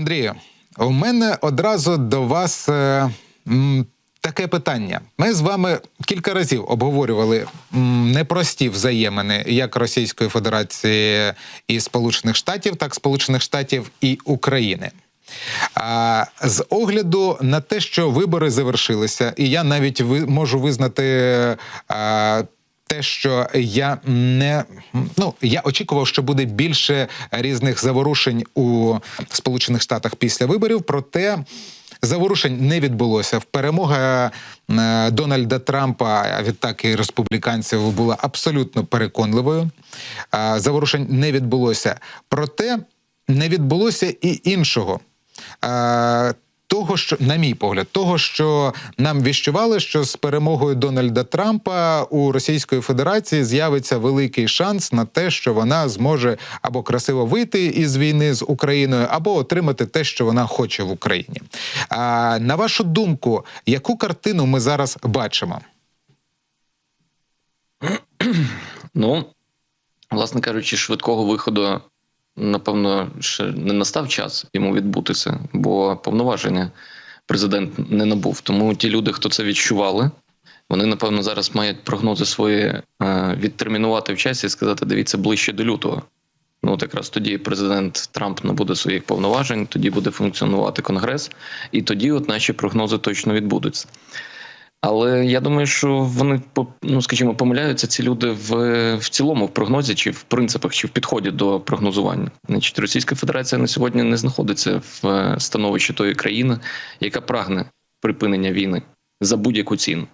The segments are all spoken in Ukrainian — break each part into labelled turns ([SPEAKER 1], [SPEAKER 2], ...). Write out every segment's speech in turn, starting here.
[SPEAKER 1] Андрію, у мене одразу до вас е, м, таке питання. Ми з вами кілька разів обговорювали м, непрості взаємини як Російської Федерації і Сполучених Штатів, так Сполучених Штатів і України. А, з огляду на те, що вибори завершилися, і я навіть ви, можу визнати. А, те, що я не ну я очікував, що буде більше різних заворушень у Сполучених Штатах після виборів. Проте заворушень не відбулося. Перемога е, Дональда Трампа а відтак і республіканців була абсолютно переконливою. Е, Заворушень не відбулося. Проте не відбулося і іншого. Того, що, на мій погляд, того, що нам віщували, що з перемогою Дональда Трампа у Російської Федерації з'явиться великий шанс на те, що вона зможе або красиво вийти із війни з Україною, або отримати те, що вона хоче в Україні. А на вашу думку, яку картину ми зараз бачимо?
[SPEAKER 2] Ну, власне кажучи, швидкого виходу, напевно, ще не настав час йому відбутися, бо повноваження президент не набув. Тому ті люди, хто це відчували, вони напевно зараз мають прогнози свої е, відтермінувати в часі і сказати: дивіться ближче до лютого. Ну, от якраз тоді президент Трамп набуде своїх повноважень, тоді буде функціонувати конгрес, і тоді, от наші прогнози точно відбудуться. Але я думаю, що вони ну, скажімо, помиляються ці люди в в цілому в прогнозі, чи в принципах, чи в підході до прогнозування. Значить, Російська Федерація на сьогодні не знаходиться в е, становищі тої країни, яка прагне припинення війни за будь-яку ціну.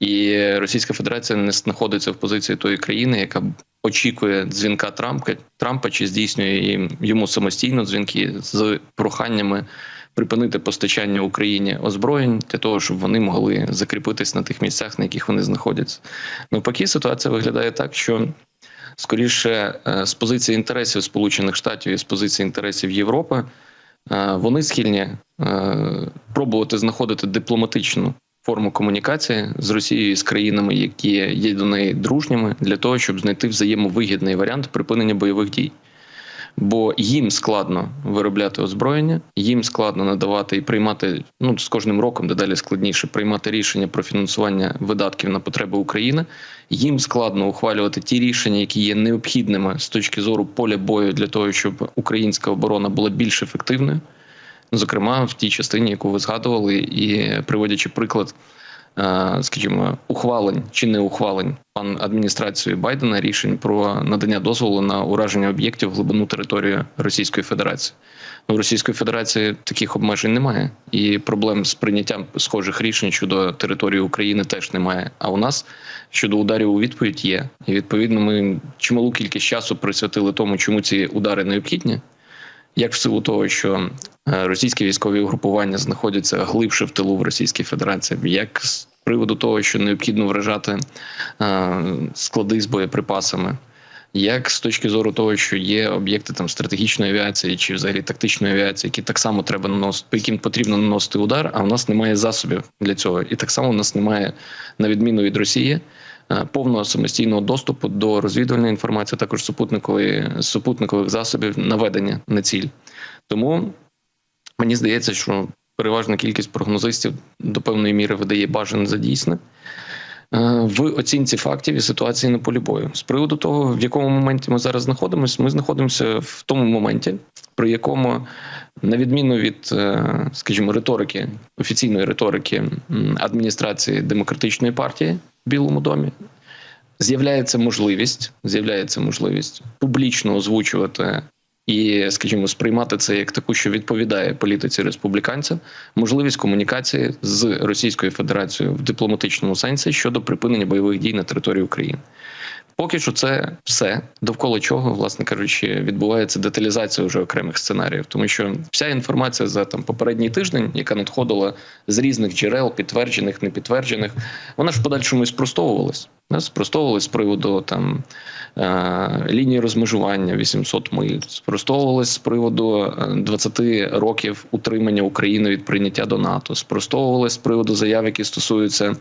[SPEAKER 2] І Російська Федерація не знаходиться в позиції тої країни, яка очікує дзвінка Трампа Трампа чи здійснює йому самостійно дзвінки з проханнями припинити постачання Україні озброєнь для того, щоб вони могли закріпитись на тих місцях, на яких вони знаходяться. Навпаки, ситуація виглядає так, що скоріше е, з позиції інтересів Сполучених Штатів і з позиції інтересів Європи е, вони схильні е, пробувати знаходити дипломатичну. Форму комунікації з Росією і з країнами, які є до неї дружніми, для того, щоб знайти взаємовигідний варіант припинення бойових дій бо їм складно виробляти озброєння, їм складно надавати і приймати ну з кожним роком дедалі складніше приймати рішення про фінансування видатків на потреби України. Їм складно ухвалювати ті рішення, які є необхідними з точки зору поля бою для того, щоб українська оборона була більш ефективною. Зокрема, в тій частині, яку ви згадували, і приводячи приклад скажімо, ухвалень чи не ухвалень пан адміністрацією Байдена рішень про надання дозволу на ураження об'єктів в глибину території Російської Федерації. У Російської Федерації таких обмежень немає, і проблем з прийняттям схожих рішень щодо території України теж немає. А у нас щодо ударів у відповідь є. І відповідно ми чималу кількість часу присвятили тому, чому ці удари необхідні. Як в силу того, що е, російські військові угрупування знаходяться глибше в тилу в Російській Федерації, як з приводу того, що необхідно вражати е, склади з боєприпасами, як з точки зору того, що є об'єкти там стратегічної авіації чи взагалі тактичної авіації, які так само треба наносити, по яким потрібно наносити удар, а в нас немає засобів для цього, і так само в нас немає на відміну від Росії. Е, повного самостійного доступу до розвідувальної інформації, також супутникової супутникових засобів наведення на ціль. Тому мені здається, що переважна кількість прогнозистів до певної міри видає бажане за дійсне. Е, в оцінці фактів і ситуації на полі бою з приводу того, в якому моменті ми зараз знаходимося, ми знаходимося в тому моменті, при якому, на відміну від, е, скажімо, риторики офіційної риторики адміністрації демократичної партії Білому домі, з'являється можливість, з'являється можливість публічно озвучувати і, скажімо, сприймати це як таку, що відповідає політиці республіканців, можливість комунікації з Російською Федерацією в дипломатичному сенсі щодо припинення бойових дій на території України. Поки що це все довкола чого, власне кажучи, відбувається деталізація вже окремих сценаріїв, тому що вся інформація за там попередній тиждень, яка надходила з різних джерел, підтверджених, непідтверджених, вона ж в подальшому і спростовувалась. Спростовувалась з приводу там е, лінії розмежування 800 миль, спростовувалась з приводу 20 е, років утримання України від прийняття до НАТО, спростовувалась з приводу заяв, які стосуються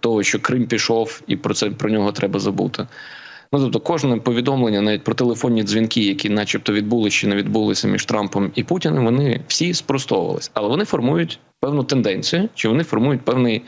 [SPEAKER 2] того, що Крим пішов, і про це про нього треба забути. Ну тобто, кожне повідомлення, навіть про телефонні дзвінки, які, начебто, відбулися чи не відбулися між Трампом і Путіним, вони всі спростовувалися, але вони формують певну тенденцію, чи вони формують певний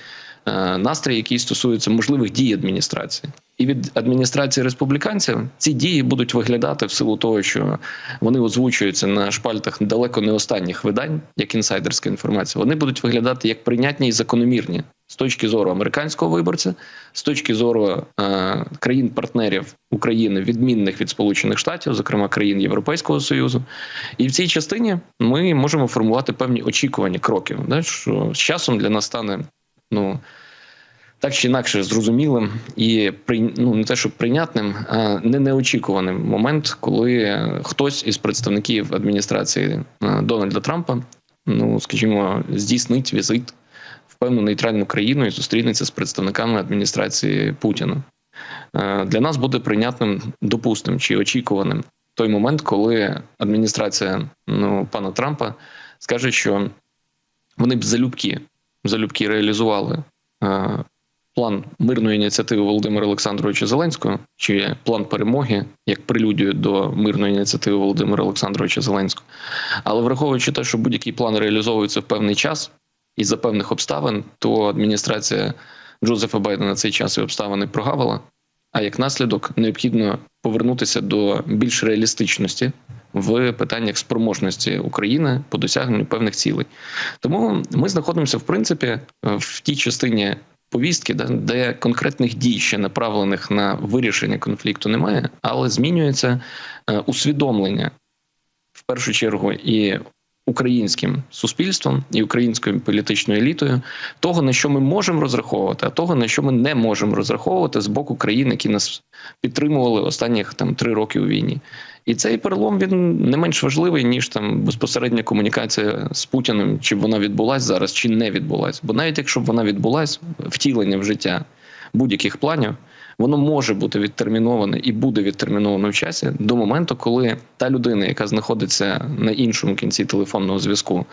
[SPEAKER 2] настрій, який стосується можливих дій адміністрації. І від адміністрації республіканців ці дії будуть виглядати в силу того, що вони озвучуються на шпальтах далеко не останніх видань, як інсайдерська інформація. Вони будуть виглядати як прийнятні і закономірні з точки зору американського виборця, з точки зору е, країн-партнерів України, відмінних від Сполучених Штатів, зокрема країн Європейського Союзу. І в цій частині ми можемо формувати певні очікування кроків, да, що з часом для нас стане ну. Так чи інакше зрозумілим і ну, не те, що прийнятним, а не неочікуваним момент, коли хтось із представників адміністрації е, Дональда Трампа, ну скажімо, здійснить візит в певну нейтральну країну і зустрінеться з представниками адміністрації Путіна. Е, Для нас буде прийнятним, допустим, чи очікуваним той момент, коли адміністрація ну, пана Трампа скаже, що вони б залюбки, залюбки реалізували е, план мирної ініціативи Володимира Олександровича Зеленського чи план перемоги як прелюдію до мирної ініціативи Володимира Олександровича Зеленського. Але враховуючи те, що будь-який план реалізовується в певний час і за певних обставин, то адміністрація Джозефа Байдена цей час і обставини прогавила. А як наслідок необхідно повернутися до більш реалістичності в питаннях спроможності України по досягненню певних цілей. Тому ми знаходимося в принципі в тій частині повістки, де, де конкретних дій ще направлених на вирішення конфлікту немає, але змінюється е, усвідомлення в першу чергу і українським суспільством і українською політичною елітою того, на що ми можемо розраховувати, а того, на що ми не можемо розраховувати з боку країн, які нас підтримували останніх там три роки у війні. І цей перелом він не менш важливий ніж там безпосередня комунікація з Путіним, чи вона відбулась зараз, чи не відбулась. Бо навіть якщо б вона відбулась, втілення в життя будь-яких планів, воно може бути відтерміноване і буде відтерміновано в часі до моменту, коли та людина, яка знаходиться на іншому кінці телефонного зв'язку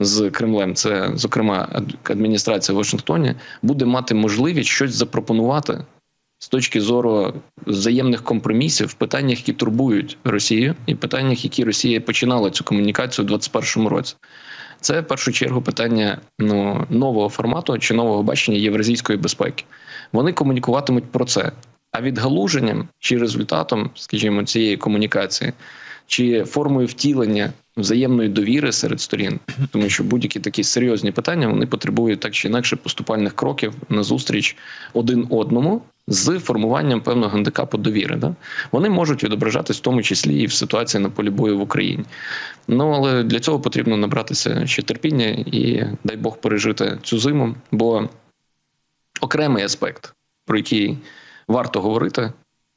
[SPEAKER 2] з Кремлем, це зокрема адміністрація в Вашингтоні, буде мати можливість щось запропонувати з точки зору взаємних компромісів в питаннях, які турбують Росію, і питаннях, які Росія починала цю комунікацію у 2021 році. Це в першу чергу питання ну, нового формату чи нового бачення євразійської безпеки. Вони комунікуватимуть про це. А відгалуженням чи результатом, скажімо, цієї комунікації, чи формою втілення взаємної довіри серед сторін, тому що будь-які такі серйозні питання вони потребують так чи інакше поступальних кроків назустріч один одному з формуванням певного гандикапу довіри. Да? Вони можуть відображатись в тому числі і в ситуації на полі бою в Україні. Ну але для цього потрібно набратися ще терпіння і дай Бог пережити цю зиму. Бо окремий аспект, про який варто говорити,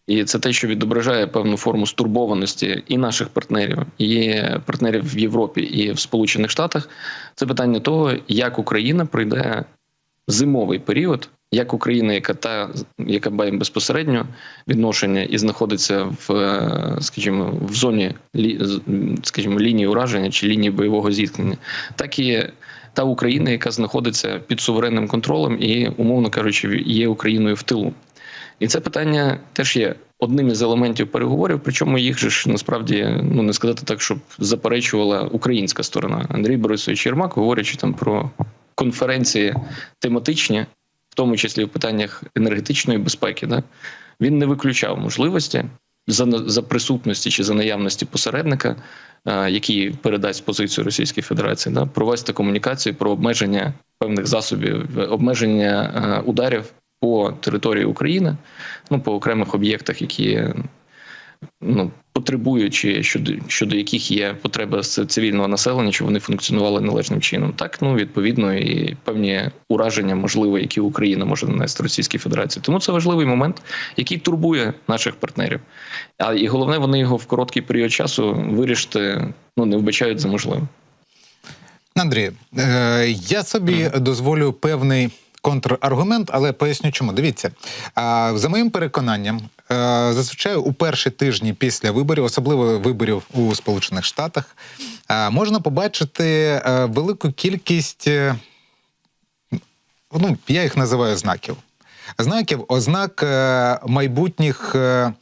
[SPEAKER 2] і це те, що відображає певну форму стурбованості і наших партнерів, і партнерів в Європі і в Сполучених Штатах. Це питання того, як Україна пройде зимовий період, як Україна, яка та яка має безпосередньо відношення і знаходиться в, е, скажімо, в зоні скажімо, лінії ураження чи лінії бойового зіткнення, так і та Україна, яка знаходиться під суверенним контролем і, умовно кажучи, є Україною в тилу. І це питання теж є одним із елементів переговорів. Причому їх же ж насправді ну не сказати так, щоб заперечувала українська сторона. Андрій Борисович Єрмак, говорячи там про конференції тематичні, в тому числі в питаннях енергетичної безпеки, да, він не виключав можливості за, за присутності чи за наявності посередника, е, який передасть позицію Російської Федерації, да, провести комунікацію про обмеження певних засобів, обмеження е, ударів по території України, ну по окремих об'єктах, які ну потребують, чи щодо щодо яких є потреба цивільного населення, щоб вони функціонували належним чином. Так ну відповідно і певні ураження, можливо, які Україна може нанести Російській Федерації. Тому це важливий момент, який турбує наших партнерів. А і головне, вони його в короткий період часу вирішити ну не вбачають за можливе.
[SPEAKER 1] Андрій, е, я собі дозволю певний контраргумент, але поясню чому. Дивіться, за моїм переконанням, зазвичай у перші тижні після виборів, особливо виборів у Сполучених Штатах, можна побачити велику кількість, е, ну я їх називаю знаків. знаків, ознак е, майбутніх. е,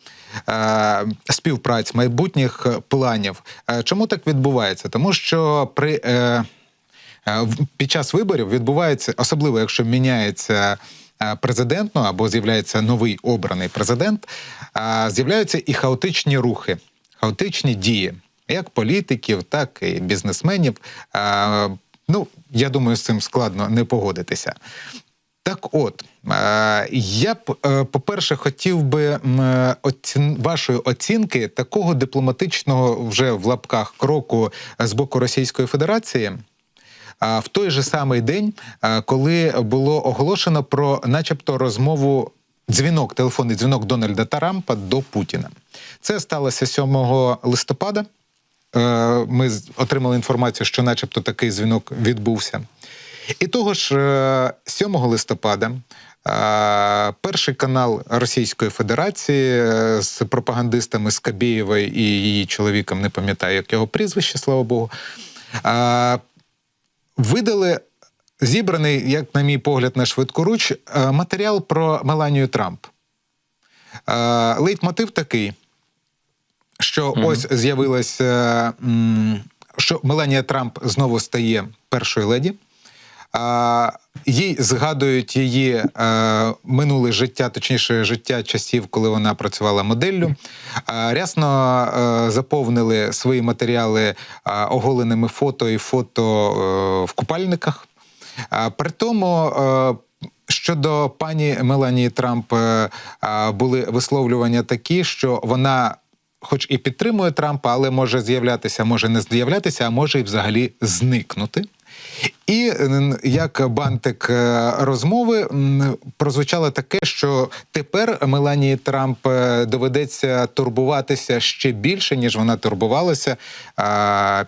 [SPEAKER 1] Співпраць майбутніх планів. Чому так відбувається? Тому що при під час виборів відбувається, особливо якщо міняється е, президент, ну або з'являється новий обраний президент, е, з'являються і хаотичні рухи, хаотичні дії, як політиків, так і бізнесменів. Е, Ну, я думаю, з цим складно не погодитися. Так от, е, я б, е, по-перше, хотів би е, оцін... вашої оцінки такого дипломатичного вже в лапках кроку з боку Російської Федерації. В той же самий день, е, коли було оголошено про, начебто, розмову дзвінок, телефонний дзвінок Дональда Трампа до Путіна. Це сталося 7 листопада. Е, Ми отримали інформацію, що, начебто, такий дзвінок відбувся. І того ж, е, 7 листопада е, перший канал Російської Федерації е, з пропагандистами Скабєєвою і її чоловіком, не пам'ятаю, як його прізвище, слава Богу, е, видали зібраний, як на мій погляд, на швидкоруч, е, матеріал про Меланію Трамп. Е, Лейтмотив такий, що
[SPEAKER 2] Мгм.
[SPEAKER 1] ось з'явилася, що Меланія Трамп знову стає першою леді. Їй згадують її е, минуле життя, точніше, життя часів, коли вона працювала моделлю. А, рясно е, заповнили свої матеріали е, оголеними фото і фото е, в купальниках. А, при тому. Е, Щодо пані Меланії Трамп е, були висловлювання такі, що вона, хоч і підтримує Трампа, але може з'являтися, може не з'являтися, а може і взагалі зникнути. І як бантик е, розмови прозвучало таке, що тепер Меланії Трамп е, доведеться турбуватися ще більше, ніж вона турбувалася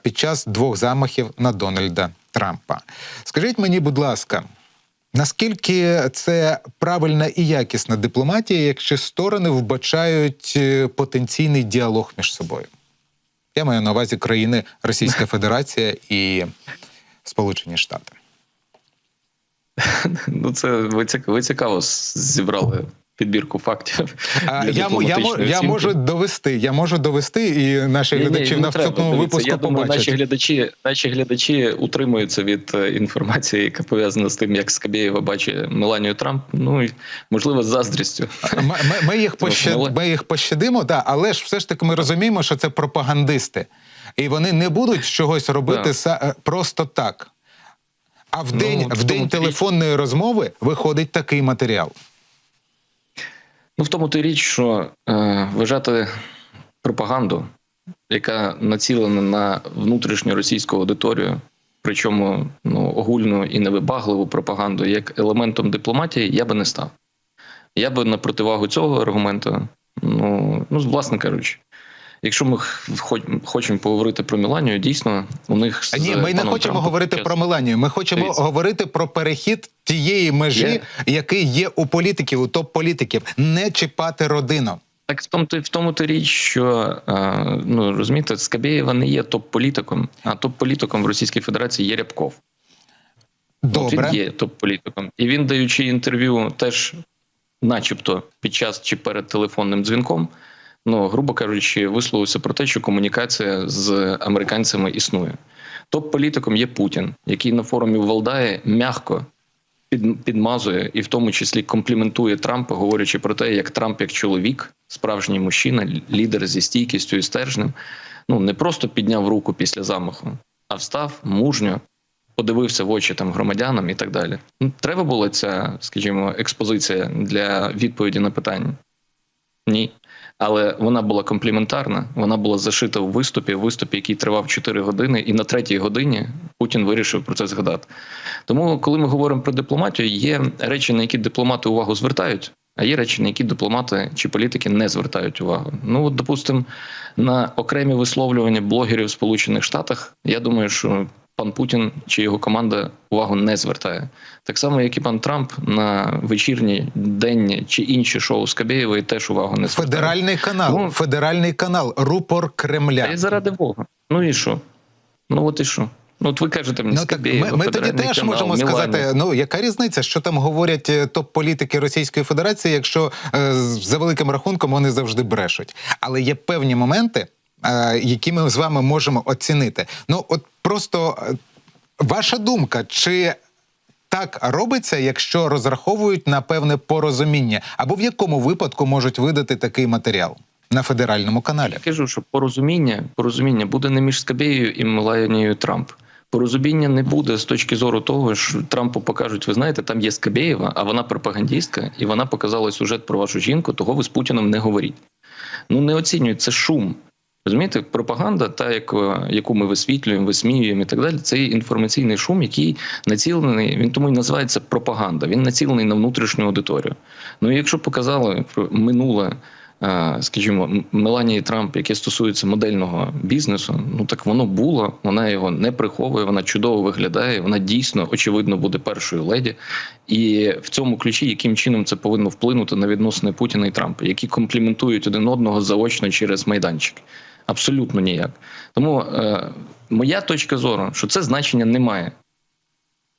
[SPEAKER 1] під час двох замахів на Дональда Трампа. Скажіть мені, будь ласка. Наскільки це правильна і якісна дипломатія, якщо сторони вбачають е, потенційний діалог між собою? Я маю на увазі країни Російська Федерація і Сполучені Штати.
[SPEAKER 2] Ну, це ви цік- ви цікаво зібрали підбірку фактів. Для
[SPEAKER 1] я, я, я можу довести. Я можу довести, і наші
[SPEAKER 2] Ні-ні,
[SPEAKER 1] глядачі в
[SPEAKER 2] не треба,
[SPEAKER 1] наступному випуску
[SPEAKER 2] Я думаю, наші глядачі, наші глядачі утримуються від е, інформації, яка пов'язана з тим, як Скабєєва бачить Меланію Трамп. Ну і можливо з заздрістю.
[SPEAKER 1] Ми, ми, ми, їх пощад... Ми їх пощадимо, да, але ж все ж таки ми розуміємо, що це пропагандисти. І вони не будуть чогось робити
[SPEAKER 2] Да.
[SPEAKER 1] са... е, просто так. А в
[SPEAKER 2] Ну,
[SPEAKER 1] день,
[SPEAKER 2] в
[SPEAKER 1] в день телефонної розмови виходить такий матеріал.
[SPEAKER 2] Ну в тому то річ, що е, вважати пропаганду, яка націлена на внутрішню російську аудиторію, причому ну, огульну і невибагливу пропаганду, як елементом дипломатії, я би не став. Я би на противагу цього аргументу, ну, ну власне кажучи, якщо ми хоч- хочемо поговорити про Міланію, дійсно у них з
[SPEAKER 1] А Ні, ми не хочемо
[SPEAKER 2] Трампом
[SPEAKER 1] говорити
[SPEAKER 2] час-
[SPEAKER 1] про Меланію. Ми хочемо
[SPEAKER 2] Дивіться.
[SPEAKER 1] говорити про перехід тієї межі,
[SPEAKER 2] Є.
[SPEAKER 1] який є у політиків, у топ-політиків. Не чіпати родину.
[SPEAKER 2] Так в тому, в тому то річ, що е, ну розумієте, Скабєєва не є топ-політиком, а топ-політиком в Російській Федерації є Рябков. От він є топ-політиком. І він, даючи інтерв'ю, теж, начебто, під час чи перед телефонним дзвінком, ну, грубо кажучи, висловився про те, що комунікація з американцями існує. Топ-політиком є Путін, який на форумі в Валдаї м'яко під, підмазує і в тому числі компліментує Трампа, говорячи про те, як Трамп, як чоловік, справжній мужчина, лідер зі стійкістю і стержнем, ну не просто підняв руку після замаху, а встав мужньо, подивився в очі там громадянам і так далі. Треба була ця, скажімо, експозиція для відповіді на питання? Ні. Але вона була компліментарна, вона була зашита у виступі, виступі, який тривав 4 години, і на третій годині Путін вирішив про це згадати. Тому, коли ми говоримо про дипломатію, є речі, на які дипломати увагу звертають, а є речі, на які дипломати чи політики не звертають увагу. Ну, от, допустимо, на окремі висловлювання блогерів в Сполучених Штатах, я думаю, що пан Путін чи його команда увагу не звертає. Так само, як і пан Трамп на вечірні, денні чи інші шоу Скабєєвої теж увагу не звертає.
[SPEAKER 1] Федеральний канал,
[SPEAKER 2] Ну,
[SPEAKER 1] федеральний канал, рупор Кремля.
[SPEAKER 2] й заради Бога. Ну і що? Ну от і що? Ну, от ви кажете мені
[SPEAKER 1] Ну так ми, ми тоді теж
[SPEAKER 2] канал,
[SPEAKER 1] можемо
[SPEAKER 2] Мілані.
[SPEAKER 1] сказати: ну яка різниця, що там говорять е, топ-політики Російської Федерації, якщо е, за великим рахунком вони завжди брешуть. Але є певні моменти, які ми з вами можемо оцінити. Ну, от просто е, ваша думка, чи так робиться, якщо розраховують на певне порозуміння, або в якому випадку можуть видати такий матеріал на федеральному каналі?
[SPEAKER 2] Я кажу, що порозуміння, порозуміння буде не між Скабєєю і Меланією Трамп. Порозуміння не буде з точки зору того, що Трампу покажуть, ви знаєте, там є Скабєєва, а вона пропагандістка, і вона показала сюжет про вашу жінку, того ви з Путіном не говоріть. Ну не оцінюють, це шум. Розумієте, пропаганда, та яку, яку ми висвітлюємо, висміюємо і так далі, це інформаційний шум, який націлений, він тому і називається пропаганда. Він націлений на внутрішню аудиторію. Ну і якщо показали минуле, е, скажімо, Меланії Трамп, яке стосується модельного бізнесу, ну так воно було, вона його не приховує, вона чудово виглядає, вона дійсно очевидно буде першою леді. І в цьому ключі, яким чином це повинно вплинути на відносини Путіна і Трампа, які компліментують один одного заочно через майданчик. Абсолютно ніяк. Тому е, моя точка зору, що це значення немає.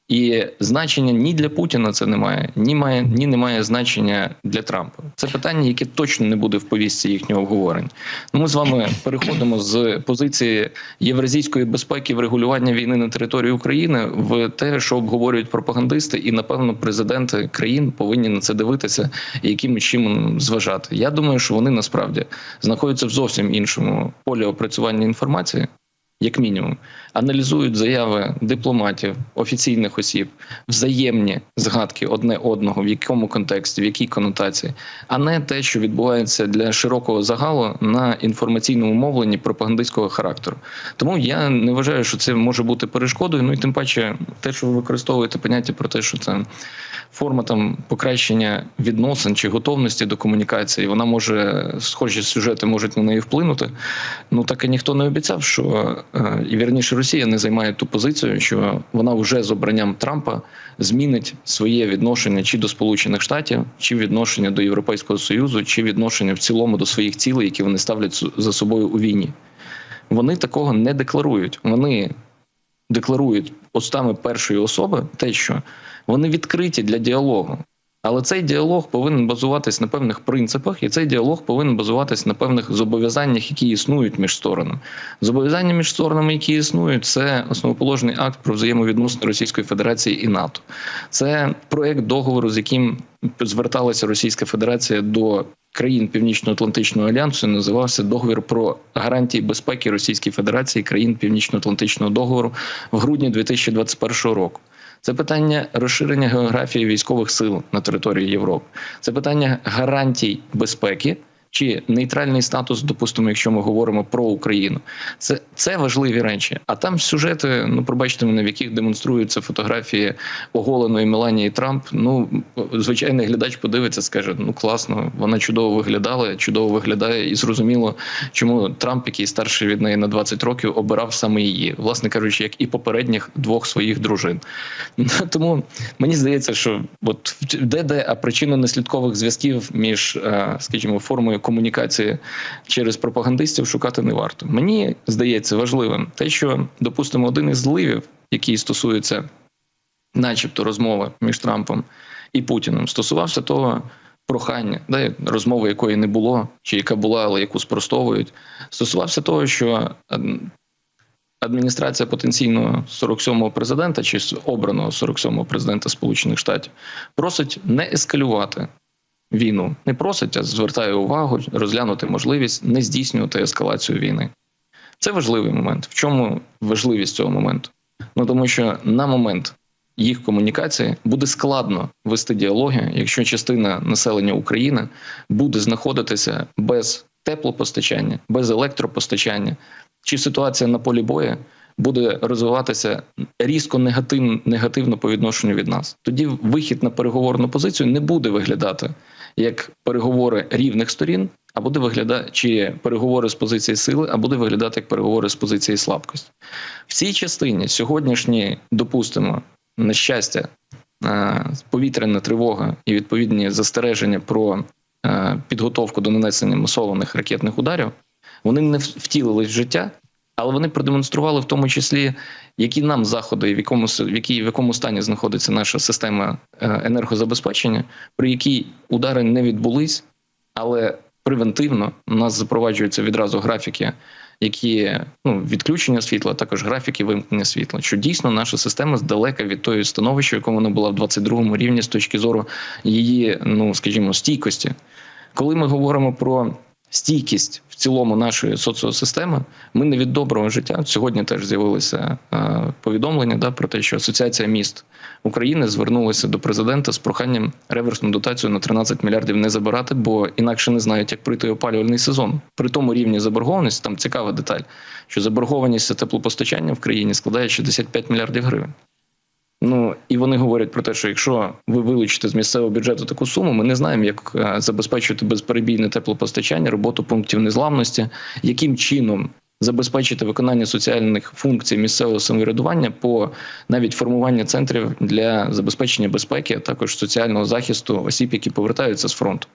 [SPEAKER 2] І значення ні для Путіна це немає, ні має ні немає значення для Трампа. Це питання, яке точно не буде в повістці їхнього обговорення. Ну, ми з вами переходимо з позиції євразійської безпеки в регулювання війни на території України в те, що обговорюють пропагандисти, і напевно президенти країн повинні на це дивитися яким чином зважати. Я думаю, що вони насправді знаходяться в зовсім іншому полі опрацювання інформації як мінімум, аналізують заяви дипломатів, офіційних осіб, взаємні згадки одне одного, в якому контексті, в якій конотації, а не те, що відбувається для широкого загалу на інформаційному мовленні пропагандистського характеру. Тому я не вважаю, що це може бути перешкодою. Ну і тим паче, те, що ви використовуєте поняття про те, що це форма там покращення відносин чи готовності до комунікації, вона може схожі сюжети можуть на неї вплинути. Ну так і ніхто не обіцяв, що е, і вірніше Росія не займає ту позицію, що вона вже з обранням Трампа змінить своє відношення чи до Сполучених Штатів, чи відношення до Європейського Союзу, чи відношення в цілому до своїх цілей, які вони ставлять за собою у війні. Вони такого не декларують. Вони декларують устами першої особи те, що вони відкриті для діалогу. Але цей діалог повинен базуватись на певних принципах, і цей діалог повинен базуватись на певних зобов'язаннях, які існують між сторонами. Зобов'язання між сторонами, які існують, це основоположний акт про взаємовідносини Російської Федерації і НАТО. Це проект договору, з яким зверталася Російська Федерація до країн Північно-Атлантичного альянсу. Називався договір про гарантії безпеки Російської Федерації країн Північно-Атлантичного договору в грудні 2021 року. Це питання розширення географії військових сил на території Європи. Це питання гарантій безпеки чи нейтральний статус, допустимо, якщо ми говоримо про Україну. Це, це важливі речі. А там сюжети, ну пробачте мене, в яких демонструються фотографії оголеної Меланії Трамп. Ну звичайний глядач подивиться, скаже: ну класно, вона чудово виглядала, чудово виглядає, і зрозуміло, чому Трамп, який старший від неї на 20 років, обирав саме її, власне кажучи, як і попередніх двох своїх дружин. Тому мені здається, що от де де а причинно-наслідкових зв'язків між, е, скажімо, формою комунікації через пропагандистів шукати не варто. Мені здається важливим те, що допустимо один із зливів, який стосується, начебто, розмови між Трампом і Путіним, стосувався того. Прохання, да, розмови якої не було, чи яка була, але яку спростовують, стосувався того, що адміністрація потенційного 47-го президента чи обраного 47-го президента Сполучених Штатів просить не ескалювати війну. Не просить, а звертає увагу, розглянути можливість не здійснювати ескалацію війни. Це важливий момент. В чому важливість цього моменту? Ну тому що на момент їх комунікації буде складно вести діалоги, якщо частина населення України буде знаходитися без теплопостачання, без електропостачання, чи ситуація на полі бою буде розвиватися різко негативно, негативно по відношенню від нас. Тоді вихід на переговорну позицію не буде виглядати як переговори рівних сторін, а буде виглядати чи переговори з позиції сили, а буде виглядати як переговори з позиції слабкості. В цій частині сьогоднішні, допустимо, на щастя, е, повітряна тривога і відповідні застереження про е, підготовку до нанесення масованих ракетних ударів, вони не втілились в життя. Але вони продемонстрували в тому числі, які нам заходи, в якому в якій в якому стані знаходиться наша система е, енергозабезпечення, при якій удари не відбулись, але превентивно у нас запроваджуються відразу графіки, які ну відключення світла, також графіки вимкнення світла. Що дійсно наша система здалека від тої становища, в якому вона була в 22-му рівні з точки зору її, ну скажімо, стійкості. Коли ми говоримо про стійкість в цілому нашої соціосистеми, ми не від доброго життя. Сьогодні теж з'явилися е, повідомлення да, про те, що Асоціація міст України звернулася до президента з проханням реверсну дотацію на 13 мільярдів не забирати, бо інакше не знають, як прийти опалювальний сезон. При тому рівні заборгованості там цікава деталь, що заборгованість теплопостачання в країні складає 65 мільярдів гривень. Ну і вони говорять про те, що якщо ви вилучите з місцевого бюджету таку суму, ми не знаємо, як е, забезпечувати безперебійне теплопостачання, роботу пунктів незламності, яким чином забезпечити виконання соціальних функцій місцевого самоврядування по навіть формування центрів для забезпечення безпеки, а також соціального захисту осіб, які повертаються з фронту.